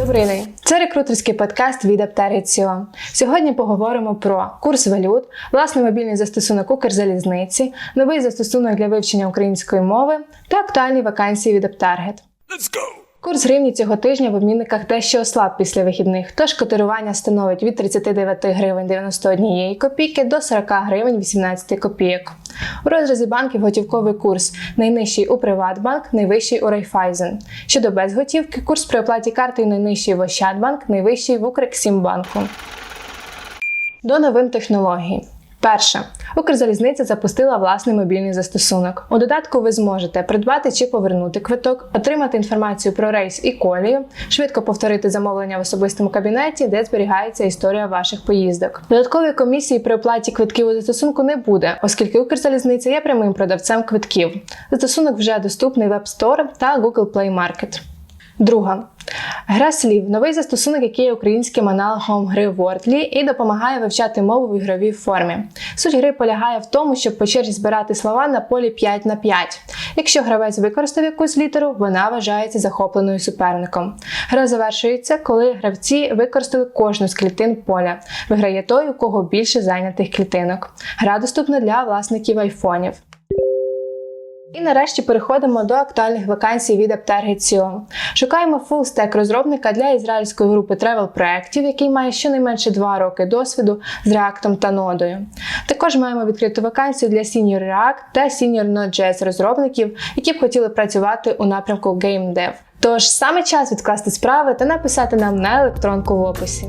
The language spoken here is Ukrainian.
Добрий день, це рекрутерський подкаст від Аптеріціо. Сьогодні поговоримо про курс валют, власний мобільний застосунок Укрзалізниці, новий застосунок для вивчення української мови та актуальні вакансії від Аптаргет. Let's go! Курс гривні цього тижня в обмінниках дещо ослаб після вихідних, тож котирування становить від 39 гривень 91 копійки до 40 гривень 18 копійок. У розрізі банків готівковий курс найнижчий у Приватбанк, найвищий у Райфайзен. Щодо безготівки, курс при оплаті картою найнижчий в Ощадбанк, найвищий в Укрексімбанку. До новин технологій. Перше, Укрзалізниця запустила власний мобільний застосунок. У додатку ви зможете придбати чи повернути квиток, отримати інформацію про рейс і колію, швидко повторити замовлення в особистому кабінеті, де зберігається історія ваших поїздок. Додаткової комісії при оплаті квитків у застосунку не буде, оскільки Укрзалізниця є прямим продавцем квитків. Застосунок вже доступний в App Store та Google Play Market. Друга. Гра слів новий застосунок, який є українським аналогом гри Wordly і допомагає вивчати мову в ігровій формі. Суть гри полягає в тому, щоб по черзі збирати слова на полі 5 на 5. Якщо гравець використав якусь літеру, вона вважається захопленою суперником. Гра завершується, коли гравці використали кожну з клітин поля. Виграє той, у кого більше зайнятих клітинок. Гра доступна для власників айфонів. І нарешті переходимо до актуальних вакансій від Aptarget.co. Шукаємо фулстек розробника для ізраїльської групи travel проєктів, який має щонайменше 2 роки досвіду з React та нодою. Також маємо відкриту вакансію для Senior React та Senior Node.js розробників, які б хотіли працювати у напрямку Game Dev. Тож саме час відкласти справи та написати нам на електронку в описі.